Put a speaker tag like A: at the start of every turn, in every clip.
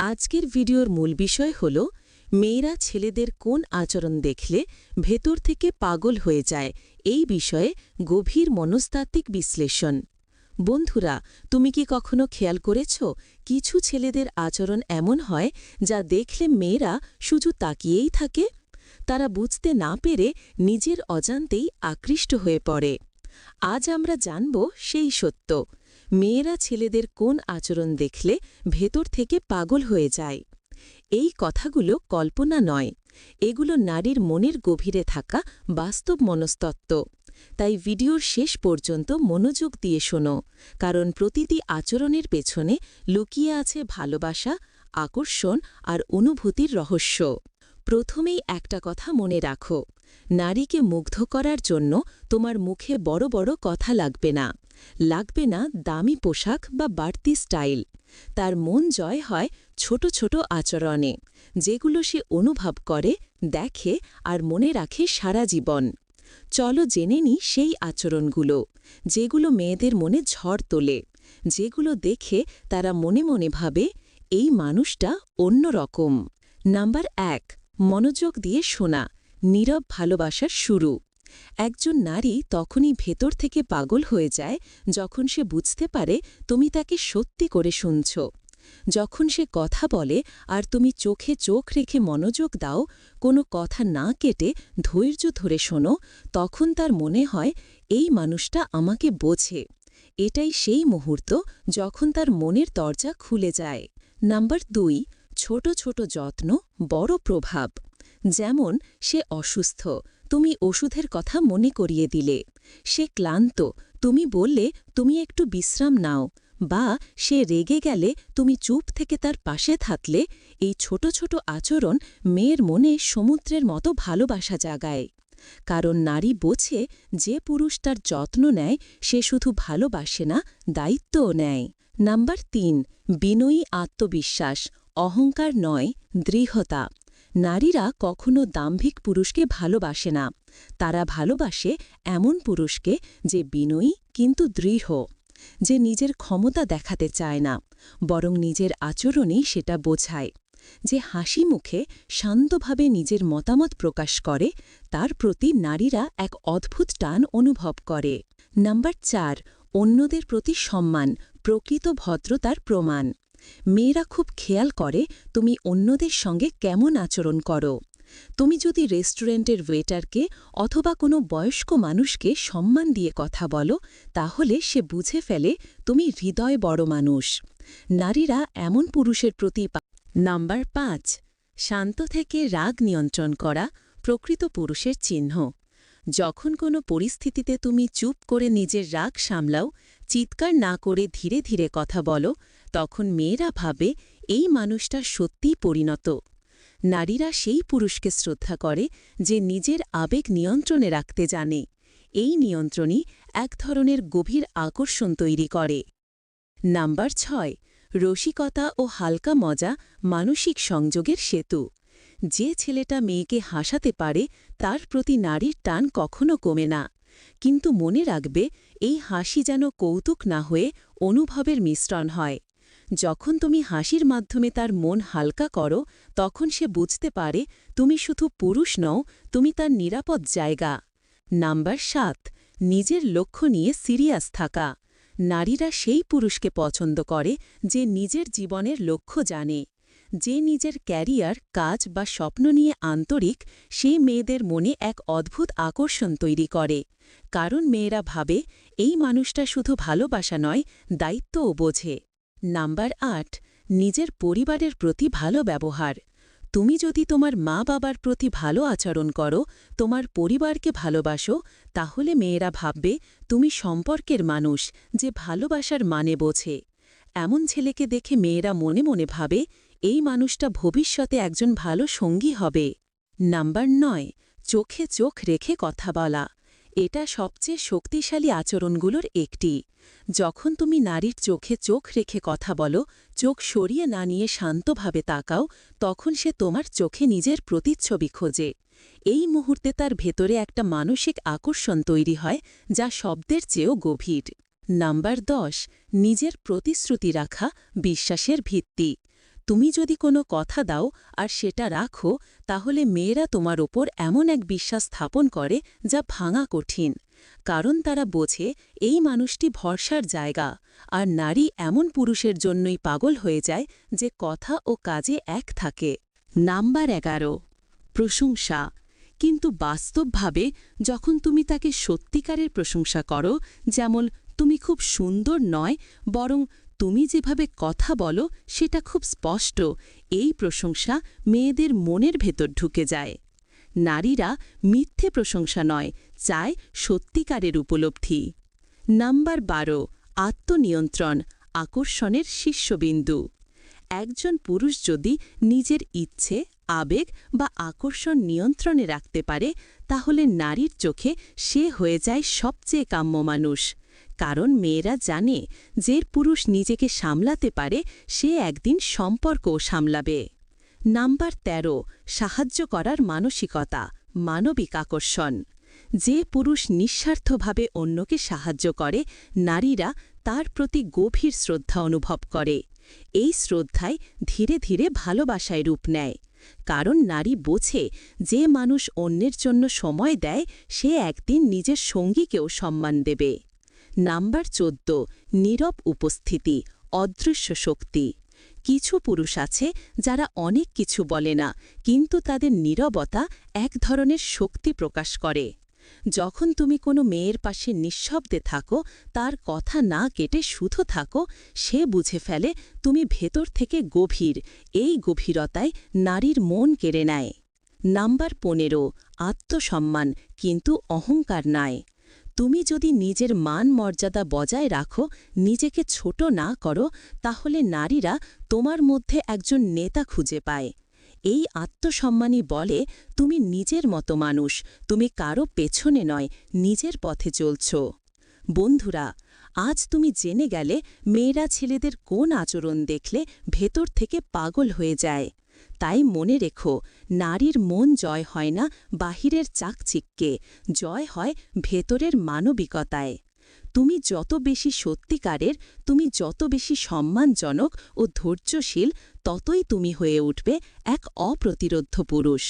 A: আজকের ভিডিওর মূল বিষয় হল, মেয়েরা ছেলেদের কোন আচরণ দেখলে ভেতর থেকে পাগল হয়ে যায়, এই বিষয়ে গভীর মনস্তাত্ত্বিক বিশ্লেষণ। বন্ধুরা, তুমি কি কখনো খেয়াল করেছ, কিছু ছেলেদের আচরণ এমন হয় যা দেখলে মেয়েরা শুধু তাকিয়েই থাকে? তারা বুঝতে না পেরে নিজের অজান্তেই আকৃষ্ট হয়ে পড়ে। আজ আমরা জানব সেই সত্য। মেয়েরা ছেলেদের কোন আচরণ দেখলে ভেতর থেকে পাগল হয়ে যায়? এই কথাগুলো কল্পনা নয়। এগুলো নারীর মনের গভীরে থাকা বাস্তব মনস্তত্ত্ব। তাই ভিডিওর শেষ পর্যন্ত মনোযোগ দিয়ে শোনো, কারণ প্রতিটি আচরণের পেছনে লুকিয়ে আছে ভালোবাসা, আকর্ষণ আর অনুভূতির রহস্য। প্রথমেই একটা কথা মনে রাখো, নারীকে মুগ্ধ করার জন্য তোমার মুখে বড় বড় কথা লাগবে না। লাগবে না দামি পোশাক বা বাড়তি স্টাইল। তার মন জয় হয় ছোট ছোট আচরণে, যেগুলো সে অনুভব করে, দেখে আর মনে রাখে সারা জীবন। চলো জেনে নি সেই আচরণগুলো, যেগুলো মেয়েদের মনে ঝড় তোলে, যেগুলো দেখে তারা মনে মনে ভাবে, এই মানুষটা অন্যরকম নাম্বার এক, মনোযোগ দিয়ে শোনা, নীরব ভালোবাসার শুরু। একজন নারী তখনই ভেতর থেকে পাগল হয়ে যায় যখন সে বুঝতে পারে তুমি তাকে সত্যি করে শুনছ। যখন সে কথা বলে আর তুমি চোখে চোখ রেখে মনোযোগ দাও, কোনো কথা না কেটে ধৈর্য ধরে শোনো, তখন তার মনে হয়, এই মানুষটা আমাকে বোঝে। এটাই সেই মুহূর্ত যখন তার মনের দরজা খুলে যায়। নাম্বার দুই, ছোট ছোট যত্ন, বড় প্রভাব। যেমন, সে অসুস্থ তুমি ওষুধের কথা মনে করিয়ে দিলে। সে ক্লান্ত, তুমি বললে, তুমি একটু বিশ্রাম নাও। বা, সে রেগে গেলে তুমি চুপ থেকে তার পাশে থাকলে। এই ছোট ছোট আচরণ মেয়ের মনে সমুদ্রের মতো ভালোবাসা জাগায়। কারণ নারী বোঝে, যে পুরুষ তার যত্ন নেয়, সে শুধু ভালোবাসে না, দায়িত্বও নেয়। নাম্বার তিন, বিনয়ী আত্মবিশ্বাস, অহংকার নয়, দৃঢ়তা। নারীরা কখনো দাম্ভিক পুরুষকে ভালোবাসে না। তারা ভালোবাসে এমন পুরুষকে যে বিনয়ী কিন্তু দৃঢ়, যে নিজের ক্ষমতা দেখাতে চায় না, বরং নিজের আচরণেই সেটা বোঝায়, যে হাসি মুখে শান্তভাবে নিজের মতামত প্রকাশ করে, তার প্রতি নারীরা এক অদ্ভুত টান অনুভব করে। নাম্বার চার, অন্যদের প্রতি সম্মান, প্রকৃত ভদ্রতার প্রমাণ। মেয়েরা খুব খেয়াল করে তুমি অন্যদের সঙ্গে কেমন আচরণ করো। তুমি যদি রেস্টুরেন্টের ওয়েটারকে অথবা কোনো বয়স্ক মানুষকে সম্মান দিয়ে কথা বলো, তাহলে সে বুঝে ফেলে তুমি হৃদয় বড় মানুষ। নারীরা এমন পুরুষের প্রতি নাম্বার পাঁচ, শান্ত থেকে রাগ নিয়ন্ত্রণ করা প্রকৃত পুরুষের চিহ্ন। যখন কোনো পরিস্থিতিতে তুমি চুপ করে নিজের রাগ সামলাও, চিৎকার না করে ধীরে ধীরে কথা বলো তখন মেয়েরা ভাবে এই মানুষটা সত্যিই পরিণত। নারীরা সেই পুরুষকে শ্রদ্ধা করে যে নিজের আবেগ নিয়ন্ত্রণে রাখতে জানে। এই নিয়ন্ত্রণই এক ধরনের গভীর আকর্ষণ তৈরি করে। নাম্বার ছয়, রসিকতা ও হালকা মজা মানসিক সংযোগের সেতু। যে ছেলেটা মেয়েকে হাসাতে পারে, তার প্রতি নারীর টান কখনো কমে না। কিন্তু মনে রাখবে, এই হাসি যেন কৌতুক না হয়ে অনুভবের মিশ্রণ হয়। যখন তুমি হাসির মাধ্যমে তার মন হালকা করো, তখন সে বুঝতে পারে, তুমি শুধু পুরুষ নও, তুমি তার নিরাপদ জায়গা। নাম্বার সাত, নিজের লক্ষ্য নিয়ে সিরিয়াস থাকা। নারীরা সেই পুরুষকে পছন্দ করে, যে নিজের জীবনের লক্ষ্য জানে। যে নিজের ক্যারিয়ার, কাজ বা স্বপ্ন নিয়ে আন্তরিক, সে মেয়েদের মনে এক অদ্ভুত আকর্ষণ তৈরি করে। কারণ মেয়েরা ভাবে, এই মানুষটা শুধু ভালোবাসা নয়, দায়িত্বও বোঝে। নাম্বার আট, নিজের পরিবারের প্রতি ভালো ব্যবহার। তুমি যদি তোমার মা বাবার প্রতি ভালো আচরণ করো, তোমার পরিবারকে ভালোবাসো, তাহলে মেয়েরা ভাববে, তুমি সম্পর্কের মানুষ, যে ভালোবাসার মানে বোঝে। এমন ছেলেকে দেখে মেয়েরা মনে মনে ভাবে, এই মানুষটা ভবিষ্যতে একজন ভালো সঙ্গী হবে। নাম্বার নয়, চোখে চোখ রেখে কথা বলা। এটা সবচেয়ে শক্তিশালী আচরণগুলোর একটি। যখন তুমি নারীর চোখে চোখ রেখে কথা বলো, চোখ সরিয়ে না নিয়ে শান্তভাবে তাকাও, তখন সে তোমার চোখে নিজের প্রতিচ্ছবি খোঁজে। এই মুহূর্তে তার ভেতরে একটা মানসিক আকর্ষণ তৈরি হয়, যা শব্দের চেয়েও গভীর। নাম্বার দশ, নিজের প্রতিশ্রুতি রাখা, বিশ্বাসের ভিত্তি।
B: তুমি যদি কোনো কথা দাও আর সেটা রাখো, তাহলে মেয়েরা তোমার ওপর এমন এক বিশ্বাস স্থাপন করে যা ভাঙা কঠিন। কারণ তারা বোঝে, এই মানুষটি ভরসার জায়গা, আর নারী এমন পুরুষের জন্যই পাগল হয়ে যায় যে কথা ও কাজে এক থাকে।
A: নাম্বার এগারো, প্রশংসা। কিন্তু বাস্তবভাবে যখন তুমি তাকে সত্যিকারের প্রশংসা করো, যেমন, তুমি খুব সুন্দর নয়, বরং তুমি যেভাবে কথা বলো, সেটা খুব স্পষ্ট। এই প্রশংসা মেয়েদের মনের ভেতর ঢুকে যায়। নারীরা মিথ্যে প্রশংসা নয়, চায় সত্যিকারের উপলব্ধি। নাম্বার বারো, আত্মনিয়ন্ত্রণ, আকর্ষণের শীর্ষবিন্দু। একজন পুরুষ যদি নিজের ইচ্ছে, আবেগ বা আকর্ষণ নিয়ন্ত্রণে রাখতে পারে, তাহলে নারীর চোখে সে হয়ে যায় সবচেয়ে কাম্য মানুষ। কারণ মেয়েরা জানে যে পুরুষ নিজেকে সামলাতে পারে, সে একদিন সম্পর্কও সামলাবে। নাম্বার ১৩ সাহায্য করার মানসিকতা, মানবিক আকর্ষণ। যে পুরুষ নিঃস্বার্থভাবে অন্যকে সাহায্য করে, নারীরা তার প্রতি গভীর শ্রদ্ধা অনুভব করে। এই শ্রদ্ধায় ধীরে ধীরে ভালোবাসায় রূপ নেয়। কারণ নারী বোঝে, যে মানুষ অন্যের জন্য সময় দেয়, সে একদিন নিজের সঙ্গীকেও সম্মান দেবে। নাম্বার চোদ্দ, নীরব উপস্থিতি, অদৃশ্য শক্তি। কিছু পুরুষ আছে যারা অনেক কিছু বলে না, কিন্তু তাদের নীরবতা এক ধরনের শক্তি প্রকাশ করে। যখন তুমি কোনো মেয়ের পাশে নিঃশব্দে থাকো, তার কথা না কেটে শুধু থাকো, সে বুঝে ফেলে তুমি ভেতর থেকে গভীর, এই গভীরতায় নারীর মন কেড়ে নেয়। নাম্বার পনেরো, আত্মসম্মান, কিন্তু অহংকার নয়। তুমি যদি নিজের মান মর্যাদা বজায় রাখো, নিজেকে ছোট না করো, তাহলে নারীরা তোমার মধ্যে একজন নেতা খুঁজে পায়। এই আত্মসম্মানী বলে, তুমি নিজের মতো মানুষ, তুমি কারও পেছনে নয়, নিজের পথে চলছ। বন্ধুরা আজ তুমি জেনে গেলে মেয়েরা ছেলেদের কোন আচরণ দেখলে ভেতর থেকে পাগল হয়ে যায়। তাই মনে রেখো, নারীর মন জয় হয় না বাহিরের চাকচিককে জয় হয় ভেতরের মানবিকতায়। তুমি যত বেশি সত্যিকারের, তুমি যত বেশি সম্মানজনক ও ধৈর্যশীল, ততই তুমি হয়ে উঠবে এক অপ্রতিরোধ্য পুরুষ।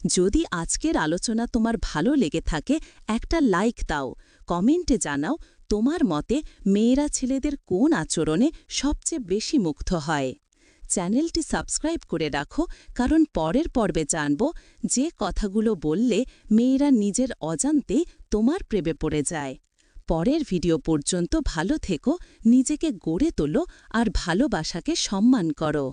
A: যদি আজকের আলোচনা তোমার ভালো লেগে থাকে, একটা লাইক দাও, কমেন্টে জানাও তোমার মতে মেয়েরা ছেলেদের কোন আচরণে সবচেয়ে বেশি মুগ্ধ হয়? চ্যানেলটি সাবস্ক্রাইব করে রাখো, কারণ পরের পর্বে জানব যে কথাগুলো বললে মেয়েরা নিজের অজান্তে তোমার প্রেমে পড়ে যায়। পরের ভিডিও পর্যন্ত ভালো থেকো, নিজেকে গড়ে তোলো আর ভালোবাসাকে সম্মান করো।